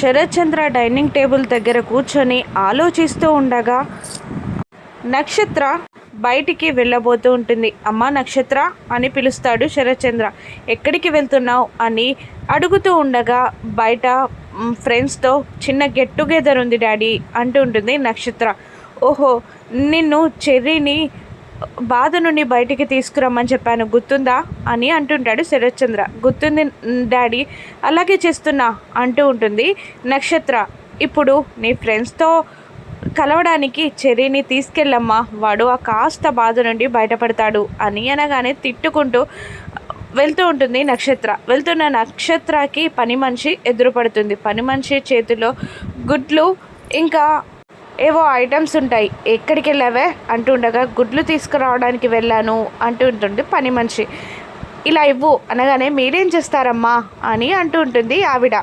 Sarathchandra dining table దగ్గర కూర్చొని ఆలోచిస్తూ ఉండగా నక్షత్ర బయటికి వెళ్ళబోతూ ఉంటుంది. అమ్మ నక్షత్ర అని పిలుస్తాడు శరత్చంద్ర. ఎక్కడికి వెళ్తున్నావు? అని అడుగుతూ ఉండగా బయట ఫ్రెండ్స్తో చిన్న గెట్ టుగెదర్ ఉంది డాడీ అంటూ ఉంటుంది నక్షత్ర. ఓహో నిన్ను చెర్రీని బాధ నుండి బయటికి తీసుకురమ్మని చెప్పాను. గుర్తుందా? అని అంటుంటాడు శరత్చంద్ర. గుర్తుంది డాడీ అలాగే చేస్తున్నా అంటూ ఉంటుంది నక్షత్ర. ఇప్పుడు నీ ఫ్రెండ్స్తో కలవడానికి చెర్రీని తీసుకెళ్ళమ్మా. వాడు ఆ కాస్త బాధ నుండి బయటపడతాడు అని అనగానే తిట్టుకుంటూ వెళ్తూ ఉంటుంది నక్షత్ర. వెళ్తున్న నక్షత్రకి పని మనిషి ఎదురుపడుతుంది. పని మనిషి చేతిలో గుడ్లు ఇంకా ఏవో ఐటమ్స్ ఉంటాయి. ఎక్కడికి వెళ్ళావే? అంటుండగా గుడ్లు తీసుకురావడానికి వెళ్ళాను అంటుంటుంది పని మనిషి. ఇలా ఇవ్వు అనగానే మీరేం చేస్తారమ్మా? అని అంటూ ఉంటుంది ఆవిడ.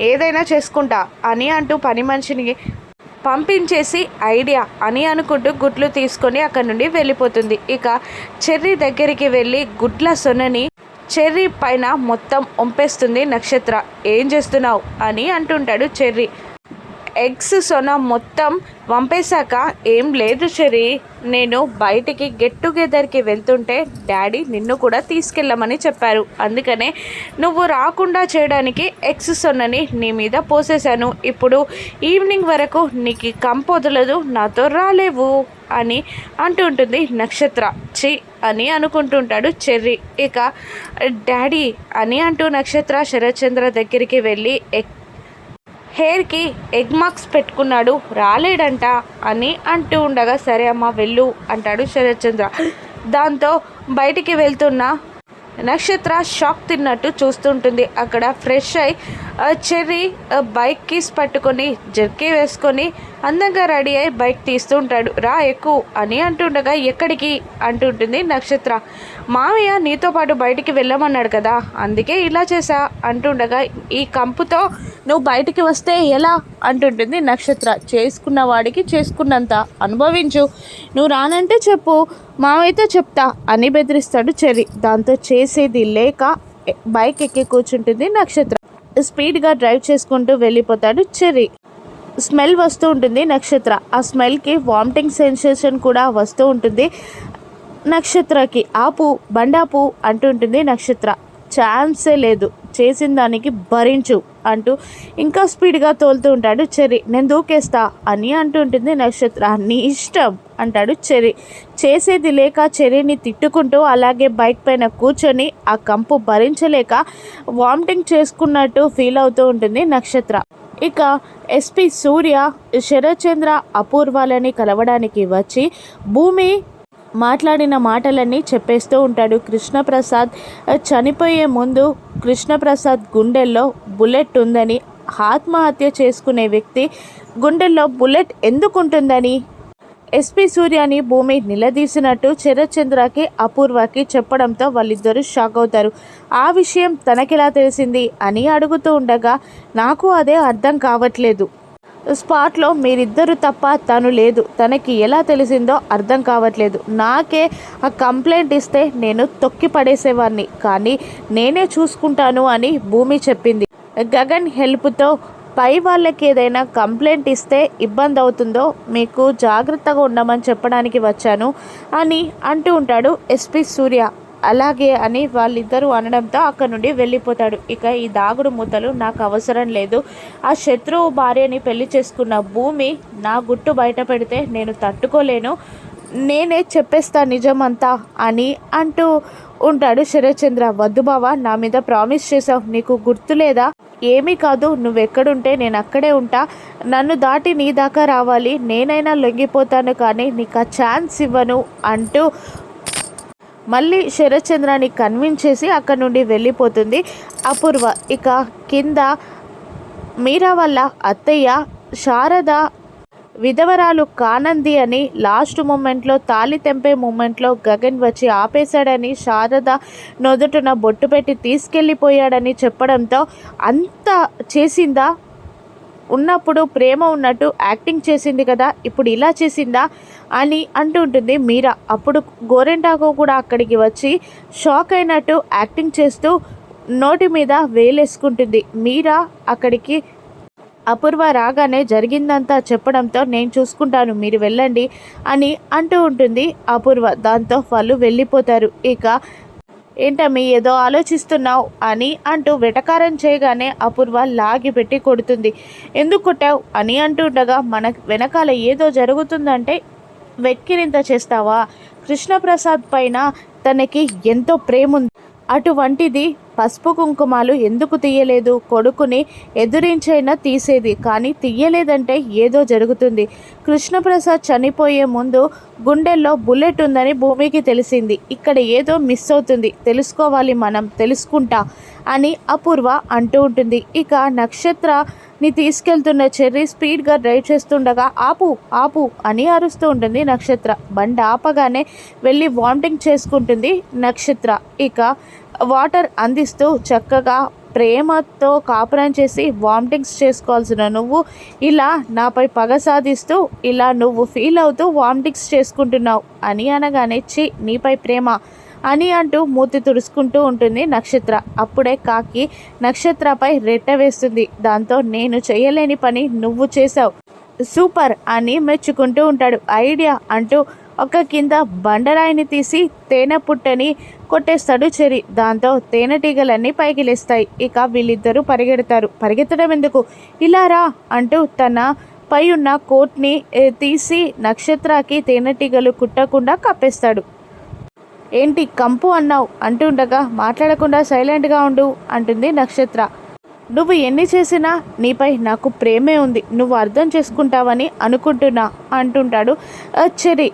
ఏదైనా చేసుకుంటా అని అంటూ పని మనిషిని పంపించేసి ఐడియా అని అనుకుంటూ గుడ్లు తీసుకొని అక్కడ నుండి వెళ్ళిపోతుంది. ఇక చెర్రీ దగ్గరికి వెళ్ళి గుడ్ల సొనని చెర్రీ పైన మొత్తం ఒంపేస్తుంది నక్షత్ర. ఏం చేస్తున్నావు? అని అంటుంటాడు చెర్రీ. ఎగ్స్ సొన మొత్తం పంపేశాక ఏం లేదు చెరి. నేను బయటికి గెట్ టుగెదర్కి వెళ్తుంటే డాడీ నిన్ను కూడా తీసుకెళ్ళమని చెప్పారు. అందుకనే నువ్వు రాకుండా చేయడానికి ఎగ్స్ సొన్నని నీ మీద పోసేశాను. ఇప్పుడు ఈవినింగ్ వరకు నీకు కంపొదలదు నాతో రాలేవు అని అంటుంటుంది నక్షత్ర. చి అని అనుకుంటుంటాడు చెర్రీ. ఇక డాడీ అని అంటూ నక్షత్ర శరత్చంద్ర దగ్గరికి వెళ్ళి ఎగ్ హెయిర్కి ఎగ్ మార్క్స్ పెట్టుకున్నాడు రాలేడంట అని అంటూ ఉండగా సరే అమ్మ వెళ్ళు అంటాడు శరత్చంద్ర. దాంతో బయటికి వెళ్తున్న నక్షత్ర షాక్ తిన్నట్టు చూస్తుంటుంది. అక్కడ ఫ్రెష్ అయి చెర్రీ బైక్ కీస్ పట్టుకొని జర్కీ వేసుకొని అందంగా రెడీ అయి బైక్ తీస్తుంటాడు. రా ఎక్కువ అని అంటుండగా ఎక్కడికి? అంటుంటుంది నక్షత్ర. మామయ్య నీతో పాటు బయటికి వెళ్ళమన్నాడు కదా అందుకే ఇలా చేశా అంటుండగా ఈ కంపుతో నువ్వు బయటికి వస్తే ఎలా? అంటుంటుంది నక్షత్ర. చేసుకున్న వాడికి చేసుకున్నంత. అనుభవించు. నువ్వు రానంటే చెప్పు. మామయ్యతో చెప్తా అని బెదిరిస్తాడు చెరి దాంతో చేసేది లేక బైక్ ఎక్కి కూర్చుంటుంది నక్షత్ర. స్పీడ్గా డ్రైవ్ చేసుకుంటూ వెళ్ళిపోతాడు చెర్రీ స్మెల్ వస్తూ ఉంటుంది నక్షత్ర. ఆ స్మెల్కి వామిటింగ్ సెన్సేషన్ కూడా వస్తూ ఉంటుంది నక్షత్రకి. ఆపు బండాపు అంటుంటుంది నక్షత్ర. ఛాన్సే లేదు. చేసిన దానికి భరించు అంటూ ఇంకా స్పీడ్గా తోలుతూ ఉంటాడు చెర్రీ. నేను దూకేస్తా అని అంటుంటుంది నక్షత్ర. నీ ఇష్టం అంటాడు చెర్రీ. చేసేది లేక చెర్రీని తిట్టుకుంటూ అలాగే బైక్ పైన కూర్చొని ఆ కంపు భరించలేక వామిటింగ్ చేసుకున్నట్టు ఫీల్ అవుతూ ఉంటుంది నక్షత్ర. ఇక ఎస్పి సూర్య శరత్చంద్ర అపూర్వాలని కలవడానికి వచ్చి భూమి మాట్లాడిన మాటలన్నీ చెప్పేస్తూ ఉంటాడు. కృష్ణప్రసాద్ చనిపోయే ముందు కృష్ణప్రసాద్ గుండెల్లో బుల్లెట్ ఉందని ఆత్మహత్య చేసుకునే వ్యక్తి గుండెల్లో బుల్లెట్ ఎందుకుంటుందని ఎస్పి సూర్యని భూమి నిలదీసినట్టు శరత్చంద్రకి అపూర్వకి చెప్పడంతో వాళ్ళిద్దరూ షాక్ అవుతారు. ఆ విషయం తనకెలా తెలిసింది అని అడుగుతూ ఉండగా నాకు అదే అర్థం కావట్లేదు. స్పాట్లో మీరిద్దరు తప్ప తను లేదు. తనకి ఎలా తెలిసిందో అర్థం కావట్లేదు. నాకే ఆ కంప్లైంట్ ఇస్తే నేను తొక్కి పడేసేవాడిని కానీ నేనే చూసుకుంటాను అని భూమి చెప్పింది. గగన్ హెల్ప్తో పై వాళ్ళకి ఏదైనా కంప్లైంట్ ఇస్తే ఇబ్బంది అవుతుందో మీకు జాగ్రత్తగా ఉండమని చెప్పడానికి వచ్చాను అని అంటూ ఉంటాడు ఎస్పి సూర్య. అలాగే అని వాళ్ళిద్దరూ అనడంతో అక్కడ నుండి వెళ్ళిపోతాడు. ఇక ఈ దాగుడు మూతలు నాకు అవసరం లేదు. ఆ శత్రువు భార్యని పెళ్ళి చేసుకున్న భూమి నా గుట్టు బయట పెడితే నేను తట్టుకోలేను. నేనే చెప్పేస్తా నిజమంతా అని అంటూ ఉంటాడు శరత్చంద్ర. వద్దు బావా నా మీద ప్రామిస్ చేసావు నీకు గుర్తులేదా? ఏమీ కాదు నువ్వెక్కడుంటే నేను అక్కడే ఉంటా. నన్ను దాటి నీ దాకా రావాలి. నేనైనా లొంగిపోతాను కానీ నీకు ఆ ఛాన్స్ ఇవ్వను అంటూ మళ్ళీ శరత్చంద్రాన్ని కన్విన్స్ చేసి అక్కడ నుండి వెళ్ళిపోతుంది. అపూర్వ ఇక కింద మీరా వాళ్ళ అత్తయ్య శారద విధవరాలు కానంది అని లాస్ట్ మూమెంట్లో తాళి తెంపే మూమెంట్లో గగన్ వచ్చి ఆపేశాడని శారద నొదుటున బొట్టు పెట్టి తీసుకెళ్ళిపోయాడని చెప్పడంతో అంత చేసిందా? ఉన్నప్పుడు ప్రేమ ఉన్నట్టు యాక్టింగ్ చేసింది కదా ఇప్పుడు ఇలా చేసిందా అని అంటుంటుంది మీరా. అప్పుడు గోరెంటాకు కూడా అక్కడికి వచ్చి షాక్ అయినట్టు యాక్టింగ్ చేస్తూ నోటి మీద వేలేసుకుంటుంది. మీరా అక్కడికి అపూర్వ రాగానే జరిగిందంతా చెప్పడంతో నేను చూసుకుంటాను మీరు వెళ్ళండి అని అంటూ ఉంటుంది అపూర్వ. దాంతో వాళ్ళు వెళ్ళిపోతారు. ఇక ఏంటమ్మి ఏదో ఆలోచిస్తున్నావు అని అంటూ వెటకారం చేయగానే అపూర్వ లాగి పెట్టి కొడుతుంది. ఎందుకు కొట్టావు? అని అంటుండగా మన వెనకాల ఏదో జరుగుతుందంటే వెక్కిరింత చేస్తావా? కృష్ణప్రసాద్ పైన తనకి ఎంతో ప్రేమ ఉంది అటువంటిది పసుపు కుంకుమాలు ఎందుకు తీయలేదు? కొడుకుని ఎదురించైనా తీసేది కానీ తీయలేదంటే ఏదో జరుగుతుంది. కృష్ణప్రసాద్ చనిపోయే ముందు గుండెల్లో బుల్లెట్ ఉందని భూమికి తెలిసింది. ఇక్కడ ఏదో మిస్ అవుతుంది. తెలుసుకోవాలి మనం తెలుసుకుంటా అని అపూర్వ అంటూ ఉంటుంది. ఇక నక్షత్రని తీసుకెళ్తున్న చెర్రీ స్పీడ్గా డ్రైవ్ చేస్తుండగా ఆపు ఆపు అని అరుస్తూ ఉంటుంది నక్షత్ర. బండి ఆపగానే వెళ్ళి వామిటింగ్ చేసుకుంటుంది నక్షత్ర. ఇక వాటర్ అందిస్తూ చక్కగా ప్రేమతో కాపురం చేసి వామిటింగ్స్ చేసుకోవాల్సిన నువ్వు. ఇలా నాపై పగ సాధిస్తూ ఇలా నువ్వు ఫీల్ అవుతూ వామిటింగ్స్ చేసుకుంటున్నావు అని అనగానే చి నీపై ప్రేమ అని అంటూ మూతి తుడుచుకుంటూ ఉంటుంది నక్షత్ర. అప్పుడే కాకి నక్షత్రపై రెట్ట వేస్తుంది. దాంతో నేను చేయలేని పని నువ్వు చేసావు సూపర్ అని మెచ్చుకుంటూ ఉంటాడు. ఐడియా అంటూ ఒక కింద బండరాయిని తీసి తేనె పుట్టని కొట్టేస్తాడు చెరి దాంతో తేనెటీగలన్నీ పైకి లేస్తాయి. ఇక వీళ్ళిద్దరూ పరిగెడతారు. పరిగెత్తడం ఎందుకు? ఇలా రా అంటూ తన పై ఉన్న కోట్ని తీసి నక్షత్రాకి తేనెటీగలు కుట్టకుండా కప్పేస్తాడు. ఏంటి కంపు అన్నావు? అంటుండగా మాట్లాడకుండా సైలెంట్గా ఉండు అంటుంది నక్షత్ర. నువ్వు ఎన్ని చేసినా నీపై నాకు ప్రేమే ఉంది. నువ్వు అర్థం చేసుకుంటావని అనుకుంటున్నా అంటుంటాడు చెరి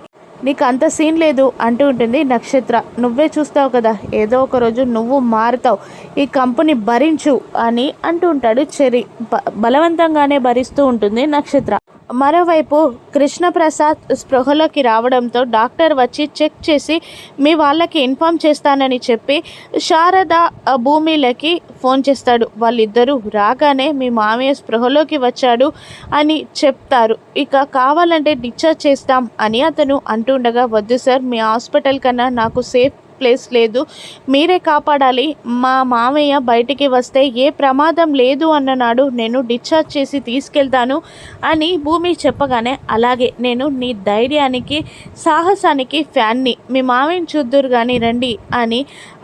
నీకు అంత సీన్ లేదు అంటూ ఉంటుంది నక్షత్ర. నువ్వే చూస్తావు కదా ఏదో ఒక రోజు నువ్వు మారుతావు. ఈ కంపెనీ భరించు అని అంటూ ఉంటాడు చెరి బ- బలవంతంగానే భరిస్తూ ఉంటుంది నక్షత్ర. మరోవైపు కృష్ణప్రసాద్ స్పృహలోకి రావడంతో డాక్టర్ వచ్చి చెక్ చేసి మీ వాళ్ళకి ఇన్ఫామ్ చేస్తానని చెప్పి శారద భూమిలకి ఫోన్ చేస్తాడు. వాళ్ళిద్దరూ రాగానే మీ మామయ్య స్పృహలోకి వచ్చాడు అని చెప్తారు. ఇక కావాలంటే డిశ్చార్జ్ చేస్తాం అని అతను అంటుండగా వద్దు సార్ మీ హాస్పిటల్ కన్నా నాకు సేఫ్ ప్లేస్ లేదు. మీరే కాపాడాలి. మా మామయ్య బయటికి వస్తే ఏ ప్రమాదం లేదు అన్ననాడు నేను డిశ్చార్జ్ చేసి తీసుకెళ్తాను అని భూమి చెప్పగానే అలాగే నేను నీ ధైర్యానికి సాహసానికి ఫ్యాన్ని మీ మామయ్యని చూద్దురు కానీ రండి అని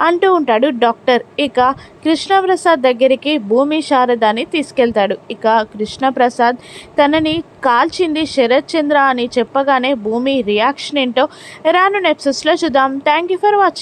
అంటూ ఉంటాడు డాక్టర్. ఇక కృష్ణప్రసాద్ దగ్గరికి భూమి శారదాని తీసుకెళ్తాడు. ఇక కృష్ణప్రసాద్ తనని కాల్చింది శరత్ చంద్ర అని చెప్పగానే భూమి రియాక్షన్ ఏంటో రాను నెప్సెస్లో చూద్దాం. Thank you for watching